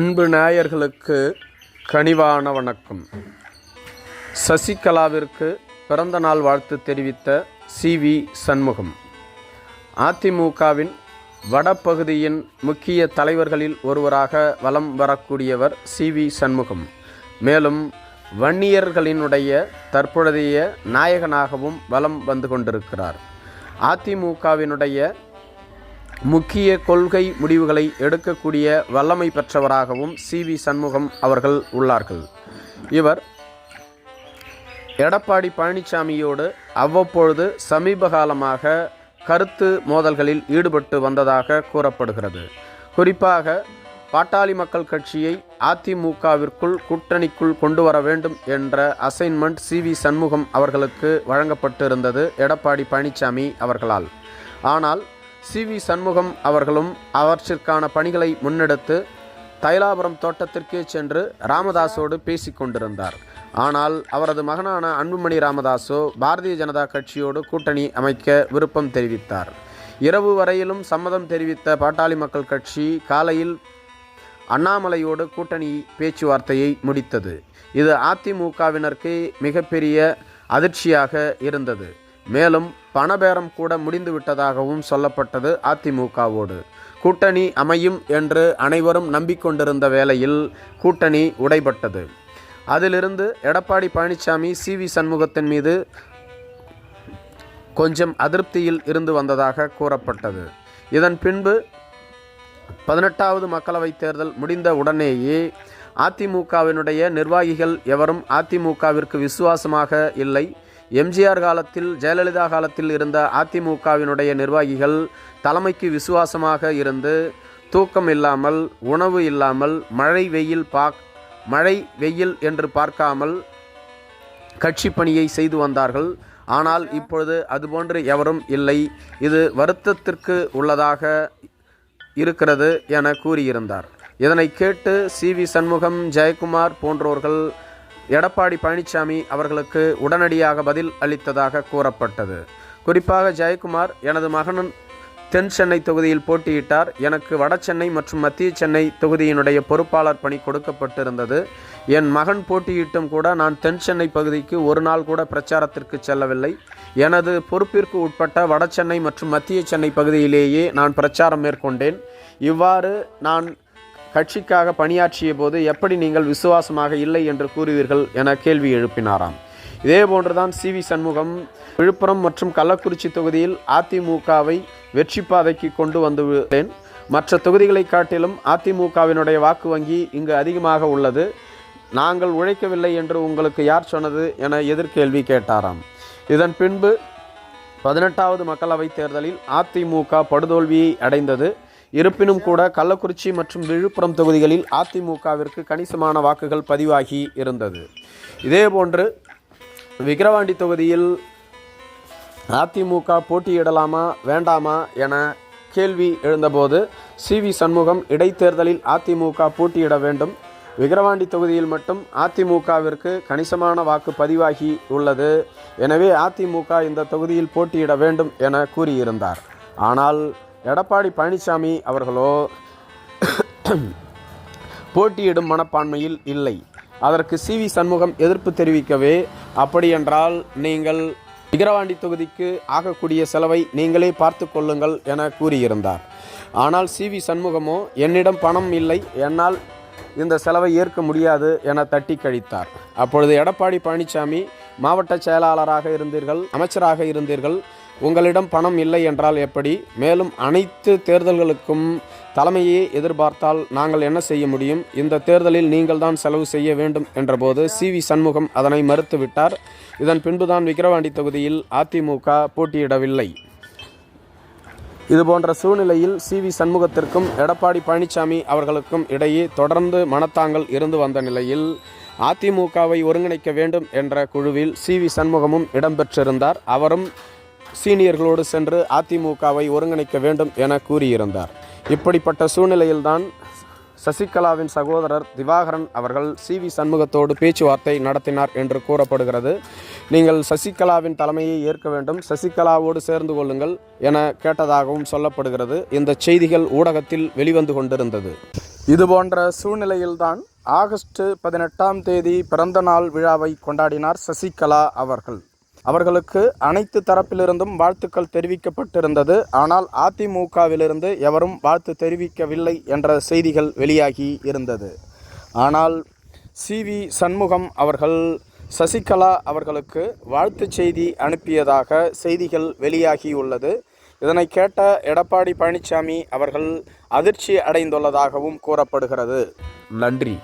அன்பு நேயர்களுக்கு கனிவான வணக்கம். சசிகலாவிற்கு பிறந்த நாள் வாழ்த்து தெரிவித்த சி. வி. சண்முகம். அதிமுகவின் வடபகுதியின் முக்கிய தலைவர்களில் ஒருவராக வலம் வரக்கூடியவர் சி. வி. சண்முகம். மேலும் வன்னியர்களினுடைய தற்பொழுதைய நாயகனாகவும் வலம் வந்து கொண்டிருக்கிறார். அதிமுகவினுடைய முக்கிய கொள்கை முடிவுகளை எடுக்கக்கூடிய வல்லமை பெற்றவராகவும் சி வி சண்முகம் அவர்கள் உள்ளார்கள். இவர் எடப்பாடி பழனிசாமியோடு அவ்வப்பொழுது சமீப காலமாக கருத்து மோதல்களில் ஈடுபட்டு வந்ததாக கூறப்படுகிறது. குறிப்பாக பாட்டாளி மக்கள் கட்சியை அதிமுகவிற்குள் கூட்டணிக்குள் கொண்டு வர வேண்டும் என்ற அசைன்மெண்ட் சி வி சண்முகம் அவர்களுக்கு வழங்கப்பட்டிருந்தது எடப்பாடி பழனிசாமி அவர்களால். ஆனால் சி வி சண்முகம் அவர்களும் அவற்றிற்கான பணிகளை முன்னெடுத்து தைலாபுரம் தோட்டத்திற்கே சென்று ராமதாஸோடு பேசிக்கொண்டிருந்தார் ஆனால் அவரது மகனான அன்புமணி ராமதாஸோ பாரதிய ஜனதா கட்சியோடு கூட்டணி அமைக்க விருப்பம் தெரிவித்தார். இரவு வரையிலும் சம்மதம் தெரிவித்த பாட்டாளி மக்கள் கட்சி காலையில் அண்ணாமலையோடு கூட்டணி பேச்சுவார்த்தையை முடித்தது. இது அதிமுகவினருக்கு மிகப்பெரிய அதிர்ச்சியாக இருந்தது. மேலும் பணபேரம் கூட முடிந்து விட்டதாகவும் சொல்லப்பட்டது அதிமுகவோடு. கூட்டணி அமையும் என்று அனைவரும் நம்பிக்கொண்டிருந்த வேளையில் கூட்டணி உடைபட்டது. அதிலிருந்து எடப்பாடி பழனிசாமி சி வி சண்முகத்தின் மீது கொஞ்சம் அதிருப்தியில் இருந்து வந்ததாக கூறப்பட்டது. இதன் பின்பு பதினெட்டாவது மக்களவைத் தேர்தல் முடிந்த உடனேயே அதிமுகவினுடைய நிர்வாகிகள் எவரும் அதிமுகவிற்கு விசுவாசமாக இல்லை. எம்ஜிஆர் காலத்தில் ஜெயலலிதா காலத்தில் இருந்த அதிமுகவினுடைய நிர்வாகிகள் தலைமைக்கு விசுவாசமாக இருந்து தூக்கம் இல்லாமல் உணவு இல்லாமல் மழை வெயில் பாக் மழை வெயில் என்று பார்க்காமல் கட்சி பணியை செய்து வந்தார்கள். ஆனால் இப்பொழுது அதுபோன்று எவரும் இல்லை. இது வருத்தத்திற்கு உள்ளதாக இருக்கிறது என கூறியிருந்தார். இதனை கேட்டு சி வி சண்முகம் ஜெயக்குமார் போன்றோர்கள் எடப்பாடி பழனிசாமி அவர்களுக்கு உடனடியாக பதில் அளித்ததாக கூறப்பட்டது. குறிப்பாக ஜெயக்குமார் எனது மகனும் தென் சென்னை தொகுதியில் போட்டியிட்டார். எனக்கு வட சென்னை மற்றும் மத்திய சென்னை தொகுதியினுடைய பொறுப்பாளர் பணி கொடுக்கப்பட்டிருந்தது. என் மகன் போட்டியிட்டும் கூட நான் தென் சென்னை பகுதிக்கு ஒரு நாள் கூட பிரச்சாரத்திற்கு செல்லவில்லை. எனது பொறுப்பிற்கு உட்பட்ட வட சென்னை மற்றும் மத்திய சென்னை பகுதியிலேயே நான் பிரச்சாரம் மேற்கொண்டேன். இவ்வாறு நான் கட்சிக்காக பணியாற்றிய போது எப்படி நீங்கள் விசுவாசமாக இல்லை என்று கூறுவீர்கள் என கேள்வி எழுப்பினாராம். இதே போன்றுதான் சி வி சண்முகம் விழுப்புரம் மற்றும் கள்ளக்குறிச்சி தொகுதியில் அதிமுகவை வெற்றி பாதைக்கு கொண்டு வந்துள்ளேன். மற்ற தொகுதிகளை காட்டிலும் அதிமுகவினுடைய வாக்கு வங்கி இங்கு அதிகமாக உள்ளது. நாங்கள் உழைக்கவில்லை என்று உங்களுக்கு யார் சொன்னது என எதிர்கேள்வி கேட்டாராம். இதன் பின்பு பதினெட்டாவது மக்களவைத் தேர்தலில் அதிமுக படுதோல்வியை அடைந்தது. இருப்பினும் கூட கள்ளக்குறிச்சி மற்றும் விழுப்புரம் தொகுதிகளில் அதிமுகவிற்கு கணிசமான வாக்குகள் பதிவாகி இருந்தது. இதேபோன்று விக்கிரவாண்டி தொகுதியில் அதிமுக போட்டியிடலாமா வேண்டாமா என கேள்வி எழுந்தபோது சி வி சண்முகம் இடைத்தேர்தலில் அதிமுக போட்டியிட வேண்டும். விக்கிரவாண்டி தொகுதியில் மட்டும் அதிமுகவிற்கு கணிசமான வாக்கு பதிவாகி உள்ளது. எனவே அதிமுக இந்த தொகுதியில் போட்டியிட வேண்டும் என கூறியிருந்தார். ஆனால் எடப்பாடி பழனிசாமி அவர்களோ போட்டியிடும் மனப்பான்மையில் இல்லை. அதற்கு சி. வி. சண்முகம் எதிர்ப்பு தெரிவிக்கவே அப்படியென்றால் நீங்கள் விக்கிரவாண்டி தொகுதிக்கு ஆகக்கூடிய செலவை நீங்களே பார்த்து கொள்ளுங்கள் என கூறியிருந்தார். ஆனால் சி. வி. சண்முகமோ என்னிடம் பணம் இல்லை என்னால் இந்த செலவை ஏற்க முடியாது என தட்டி கழித்தார். அப்பொழுது எடப்பாடி பழனிசாமி மாவட்ட செயலாளராக இருந்தீர்கள் அமைச்சராக இருந்தீர்கள் உங்களிடம் பணம் இல்லை என்றால் எப்படி? மேலும் அனைத்து தேர்தல்களுக்கும் தலைமையை எதிர்பார்த்தால் நாங்கள் என்ன செய்ய முடியும்? இந்த தேர்தலில் நீங்கள் தான் செலவு செய்ய வேண்டும் என்றபோது சி வி சண்முகம் அதனை மறுத்துவிட்டார் இதன் பின்புதான் விக்கிரவாண்டி தொகுதியில் அதிமுக போட்டியிடவில்லை. இதுபோன்ற சூழ்நிலையில் சி வி சண்முகத்திற்கும் எடப்பாடி பழனிசாமி அவர்களுக்கும் இடையே தொடர்ந்து மனத்தாங்கல் இருந்து வந்த நிலையில் அதிமுகவை ஒருங்கிணைக்க வேண்டும் என்ற குழுவில் சி வி சண்முகமும் இடம்பெற்றிருந்தார். அவரும் சீனியர்களோடு சென்று அதிமுகவை ஒருங்கிணைக்க வேண்டும் என கூறியிருந்தார். இப்படிப்பட்ட சூழ்நிலையில்தான் சசிகலாவின் சகோதரர் திவாகரன் அவர்கள் சி வி சண்முகத்தோடு பேச்சுவார்த்தை நடத்தினார் என்று கூறப்படுகிறது. நீங்கள் சசிகலாவின் தலைமையை ஏற்க வேண்டும் சசிகலாவோடு சேர்ந்து கொள்ளுங்கள் என கேட்டதாகவும் சொல்லப்படுகிறது. இந்த செய்திகள் ஊடகத்தில் வெளிவந்து கொண்டிருந்தது. இதுபோன்ற சூழ்நிலையில்தான் ஆகஸ்ட் பதினெட்டாம் தேதி பிறந்த நாள் விழாவை கொண்டாடினார் சசிகலா அவர்கள். அவர்களுக்கு அனைத்து தரப்பிலிருந்தும் வாழ்த்துக்கள் தெரிவிக்கப்பட்டிருந்தது. ஆனால் அதிமுகவிலிருந்து எவரும் வாழ்த்து தெரிவிக்கவில்லை என்ற செய்திகள் வெளியாகி இருந்தது. ஆனால் சி. வி. சண்முகம் அவர்கள் சசிகலா அவர்களுக்கு வாழ்த்துச் செய்தி அனுப்பியதாக செய்திகள் வெளியாகியுள்ளது இதனை கேட்ட எடப்பாடி பழனிசாமி அவர்கள் அதிர்ச்சி அடைந்துள்ளதாகவும் கூறப்படுகிறது. நன்றி.